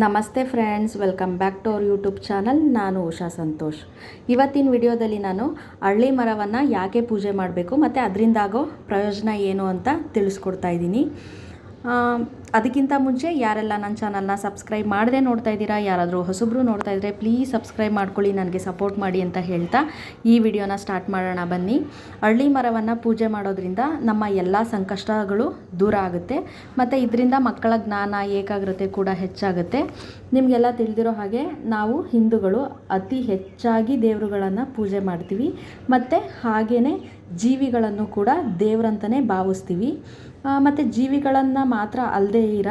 ನಮಸ್ತೆ friends, welcome back to our YouTube channel. ನಾನು ಉಷಾ ಸಂತೋಷ್. ಇವತ್ತಿನ ವಿಡಿಯೋದಲ್ಲಿ ನಾನು ಹಳ್ಳಿ ಮರವನ್ನು ಯಾಕೆ ಪೂಜೆ ಮಾಡಬೇಕು, ಮತ್ತು ಅದರಿಂದಾಗೋ ಪ್ರಯೋಜನ ಏನು ಅಂತ ತಿಳಿಸ್ಕೊಡ್ತಾ ಇದ್ದೀನಿ. ಅದಕ್ಕಿಂತ ಮುಂಚೆ ಯಾರೆಲ್ಲ ನನ್ನ ಚಾನಲ್ನ ಸಬ್ಸ್ಕ್ರೈಬ್ ಮಾಡದೆ ನೋಡ್ತಾ ಇದ್ದೀರಾ, ಯಾರಾದರೂ ಹೊಸಬ್ರು ನೋಡ್ತಾ ಇದ್ದರೆ ಪ್ಲೀಸ್ ಸಬ್ಸ್ಕ್ರೈಬ್ ಮಾಡ್ಕೊಳ್ಳಿ, ನನಗೆ ಸಪೋರ್ಟ್ ಮಾಡಿ ಅಂತ ಹೇಳ್ತಾ ಈ ವಿಡಿಯೋನ ಸ್ಟಾರ್ಟ್ ಮಾಡೋಣ ಬನ್ನಿ. ಹಳ್ಳಿ ಮರವನ್ನು ಪೂಜೆ ಮಾಡೋದ್ರಿಂದ ನಮ್ಮ ಎಲ್ಲ ಸಂಕಷ್ಟಗಳು ದೂರ ಆಗುತ್ತೆ. ಮತ್ತು ಇದರಿಂದ ಮಕ್ಕಳ ಜ್ಞಾನ, ಏಕಾಗ್ರತೆ ಕೂಡ ಹೆಚ್ಚಾಗುತ್ತೆ. ನಿಮಗೆಲ್ಲ ತಿಳಿದಿರೋ ಹಾಗೆ ನಾವು ಹಿಂದೂಗಳು ಅತಿ ಹೆಚ್ಚಾಗಿ ದೇವರುಗಳನ್ನು ಪೂಜೆ ಮಾಡ್ತೀವಿ. ಮತ್ತು ಹಾಗೆಯೇ ಜೀವಿಗಳನ್ನು ಕೂಡ ದೇವರಂತಲೇ ಭಾವಿಸ್ತೀವಿ. ಮತ್ತು ಜೀವಿಗಳನ್ನು ಮಾತ್ರ ಅಲ್ಲದೆ ಇರ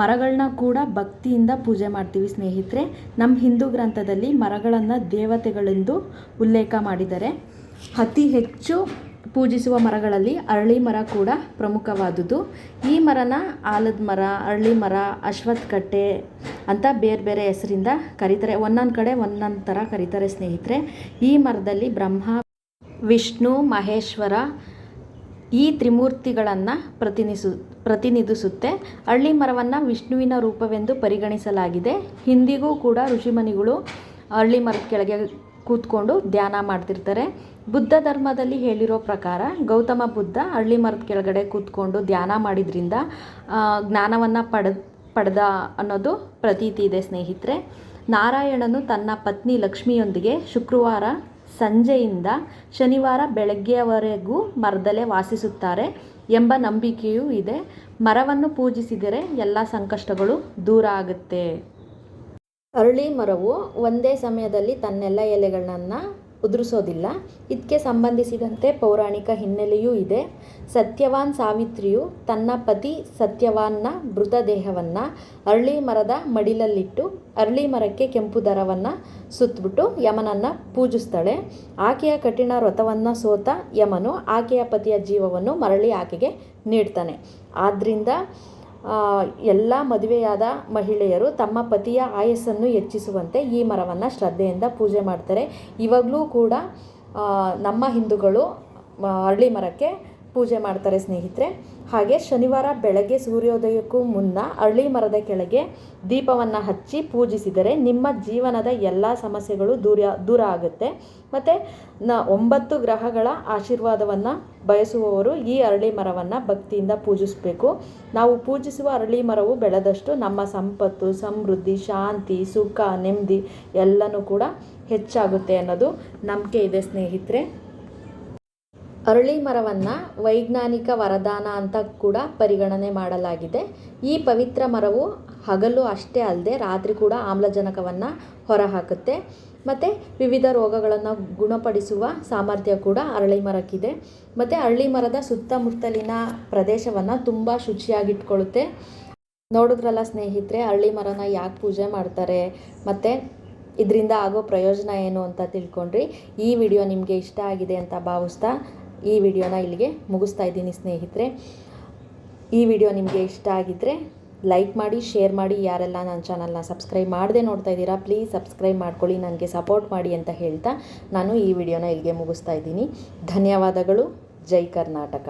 ಮರಗಳನ್ನ ಕೂಡ ಭಕ್ತಿಯಿಂದ ಪೂಜೆ ಮಾಡ್ತೀವಿ ಸ್ನೇಹಿತರೆ. ನಮ್ಮ ಹಿಂದೂ ಗ್ರಂಥದಲ್ಲಿ ಮರಗಳನ್ನು ದೇವತೆಗಳೆಂದು ಉಲ್ಲೇಖ ಮಾಡಿದ್ದಾರೆ. ಅತಿ ಹೆಚ್ಚು ಪೂಜಿಸುವ ಮರಗಳಲ್ಲಿ ಅರಳಿ ಮರ ಕೂಡ ಪ್ರಮುಖವಾದುದು. ಈ ಮರನ ಆಲದ ಮರ, ಅರಳಿ ಮರ ಅಶ್ವತ್ಥಕಟ್ಟೆ ಅಂತ ಬೇರೆ ಬೇರೆ ಹೆಸರಿಂದ ಕರೀತಾರೆ. ಒಂದೊಂದು ಕಡೆ ಒಂದೊಂದು ಥರ ಕರೀತಾರೆ ಸ್ನೇಹಿತರೆ. ಈ ಮರದಲ್ಲಿ ಬ್ರಹ್ಮ, ವಿಷ್ಣು, ಮಹೇಶ್ವರ ಈ ತ್ರಿಮೂರ್ತಿಗಳನ್ನು ಪ್ರತಿನಿಸು, ಪ್ರತಿನಿಧಿಸುತ್ತೆ. ಹಳ್ಳಿ ಮರವನ್ನು ವಿಷ್ಣುವಿನ ರೂಪವೆಂದು ಪರಿಗಣಿಸಲಾಗಿದೆ. ಹಿಂದಿಗೂ ಕೂಡ ಋಷಿಮನಿಗಳು ಹಳ್ಳಿ ಮರದ ಕೆಳಗೆ ಕೂತ್ಕೊಂಡು ಧ್ಯಾನ ಮಾಡ್ತಿರ್ತಾರೆ. ಬುದ್ಧ ಧರ್ಮದಲ್ಲಿ ಹೇಳಿರೋ ಪ್ರಕಾರ ಗೌತಮ ಬುದ್ಧ ಹಳ್ಳಿ ಮರದ ಕೆಳಗಡೆ ಕೂತ್ಕೊಂಡು ಧ್ಯಾನ ಮಾಡಿದ್ರಿಂದ ಜ್ಞಾನವನ್ನು ಪಡೆದ ಪಡೆದ ಅನ್ನೋದು ಪ್ರತೀತಿ ಇದೆ ಸ್ನೇಹಿತರೆ. ನಾರಾಯಣನು ತನ್ನ ಪತ್ನಿ ಲಕ್ಷ್ಮಿಯೊಂದಿಗೆ ಶುಕ್ರವಾರ ಸಂಜೆಯಿಂದ ಶನಿವಾರ ಬೆಳಗ್ಗೆಯವರೆಗೂ ಮರದಲ್ಲೇ ವಾಸಿಸುತ್ತಾರೆ ಎಂಬ ನಂಬಿಕೆಯೂ ಇದೆ. ಮರವನ್ನು ಪೂಜಿಸಿದರೆ ಎಲ್ಲ ಸಂಕಷ್ಟಗಳು ದೂರ ಆಗುತ್ತೆ. ಅರಳಿ ಮರವು ಒಂದೇ ಸಮಯದಲ್ಲಿ ತನ್ನೆಲ್ಲ ಎಲೆಗಳನ್ನು ಉದುರಿಸೋದಿಲ್ಲ ಇದಕ್ಕೆ ಸಂಬಂಧಿಸಿದಂತೆ ಪೌರಾಣಿಕ ಹಿನ್ನೆಲೆಯೂ ಇದೆ. ಸತ್ಯವಾನ್ ಸಾವಿತ್ರಿಯು ತನ್ನ ಪತಿ ಸತ್ಯವಾನ್ನ ಮೃತದೇಹವನ್ನು ಅರಳಿ ಮರದ ಮಡಿಲಲ್ಲಿಟ್ಟು, ಅರಳಿ ಮರಕ್ಕೆ ಕೆಂಪು ದರವನ್ನು ಸುತ್ತಬಿಟ್ಟು ಯಮನನ್ನು ಪೂಜಿಸ್ತಾಳೆ. ಆಕೆಯ ಕಠಿಣ ವ್ರತವನ್ನು ಸೋತ ಯಮನು ಆಕೆಯ ಪತಿಯ ಜೀವವನ್ನು ಮರಳಿ ಆಕೆಗೆ ನೀಡ್ತಾನೆ. ಆದ್ದರಿಂದ ಎಲ್ಲ ಮದುವೆಯಾದ ಮಹಿಳೆಯರು ತಮ್ಮ ಪತಿಯ ಆಯಸ್ಸನ್ನು ಹೆಚ್ಚಿಸುವಂತೆ ಈ ಮರವನ್ನು ಶ್ರದ್ಧೆಯಿಂದ ಪೂಜೆ ಮಾಡ್ತಾರೆ. ಇವಾಗಲೂ ಕೂಡ ನಮ್ಮ ಹಿಂದೂಗಳು ಅರಳಿ ಮರಕ್ಕೆ ಪೂಜೆ ಮಾಡ್ತಾರೆ ಸ್ನೇಹಿತರೆ. ಹಾಗೆ ಶನಿವಾರ ಬೆಳಗ್ಗೆ ಸೂರ್ಯೋದಯಕ್ಕೂ ಮುನ್ನ ಅರಳಿ ಮರದ ಕೆಳಗೆ ದೀಪವನ್ನು ಹಚ್ಚಿ ಪೂಜಿಸಿದರೆ ನಿಮ್ಮ ಜೀವನದ ಎಲ್ಲ ಸಮಸ್ಯೆಗಳು ದೂರ ದೂರ ಆಗುತ್ತೆ. ಮತ್ತು ನ ಒಂಬತ್ತು ಗ್ರಹಗಳ ಆಶೀರ್ವಾದವನ್ನು ಬಯಸುವವರು ಈ ಅರಳಿ ಮರವನ್ನು ಭಕ್ತಿಯಿಂದ ಪೂಜಿಸಬೇಕು. ನಾವು ಪೂಜಿಸುವ ಅರಳಿ ಮರವು ಬೆಳೆದಷ್ಟು ನಮ್ಮ ಸಂಪತ್ತು, ಸಮೃದ್ಧಿ, ಶಾಂತಿ, ಸುಖ, ನೆಮ್ಮದಿ ಎಲ್ಲನೂ ಕೂಡ ಹೆಚ್ಚಾಗುತ್ತೆ ಅನ್ನೋದು ನಂಬಿಕೆ ಇದೆ ಸ್ನೇಹಿತರೆ. ಅರಳಿ ಮರವನ್ನು ವೈಜ್ಞಾನಿಕ ವರದಾನ ಅಂತ ಕೂಡ ಪರಿಗಣನೆ ಮಾಡಲಾಗಿದೆ. ಈ ಪವಿತ್ರ ಮರವು ಹಗಲು ಅಷ್ಟೇ ಅಲ್ಲದೆ ರಾತ್ರಿ ಕೂಡ ಆಮ್ಲಜನಕವನ್ನು ಹೊರಹಾಕುತ್ತೆ. ಮತ್ತು ವಿವಿಧ ರೋಗಗಳನ್ನು ಗುಣಪಡಿಸುವ ಸಾಮರ್ಥ್ಯ ಕೂಡ ಅರಳಿ ಮರಕ್ಕಿದೆ ಮತ್ತು ಅರಳಿ ಮರದ ಸುತ್ತಮುತ್ತಲಿನ ಪ್ರದೇಶವನ್ನು ತುಂಬ ಶುಚಿಯಾಗಿಟ್ಕೊಳ್ಳುತ್ತೆ ನೋಡಿದ್ರಲ್ಲ ಸ್ನೇಹಿತರೆ ಅರಳಿ ಮರನ ಯಾಕೆ ಪೂಜೆ ಮಾಡ್ತಾರೆ? ಮತ್ತು ಇದರಿಂದ ಆಗೋ ಪ್ರಯೋಜನ ಏನು ಅಂತ ತಿಳ್ಕೊಂಡ್ರಿ. ಈ ವಿಡಿಯೋ ನಿಮಗೆ ಇಷ್ಟ ಆಗಿದೆ ಅಂತ ಭಾವಿಸ್ತಾ ಈ ವಿಡಿಯೋನ ಇಲ್ಲಿಗೆ ಮುಗಿಸ್ತಾ ಇದ್ದೀನಿ ಸ್ನೇಹಿತರೆ. ಈ ವಿಡಿಯೋ ನಿಮಗೆ ಇಷ್ಟ ಆಗಿದ್ದರೆ ಲೈಕ್ ಮಾಡಿ, ಶೇರ್ ಮಾಡಿ. ಯಾರೆಲ್ಲ ನನ್ನ ಚಾನಲ್ನ ಸಬ್ಸ್ಕ್ರೈಬ್ ಮಾಡದೆ ನೋಡ್ತಾ ಇದ್ದೀರಾ, ಪ್ಲೀಸ್ ಸಬ್ಸ್ಕ್ರೈಬ್ ಮಾಡ್ಕೊಳ್ಳಿ, ನನಗೆ ಸಪೋರ್ಟ್ ಮಾಡಿ ಅಂತ ಹೇಳ್ತಾ ನಾನು ಈ ವಿಡಿಯೋನ ಇಲ್ಲಿಗೆ ಮುಗಿಸ್ತಾ ಇದ್ದೀನಿ. ಧನ್ಯವಾದಗಳು. ಜೈ ಕರ್ನಾಟಕ.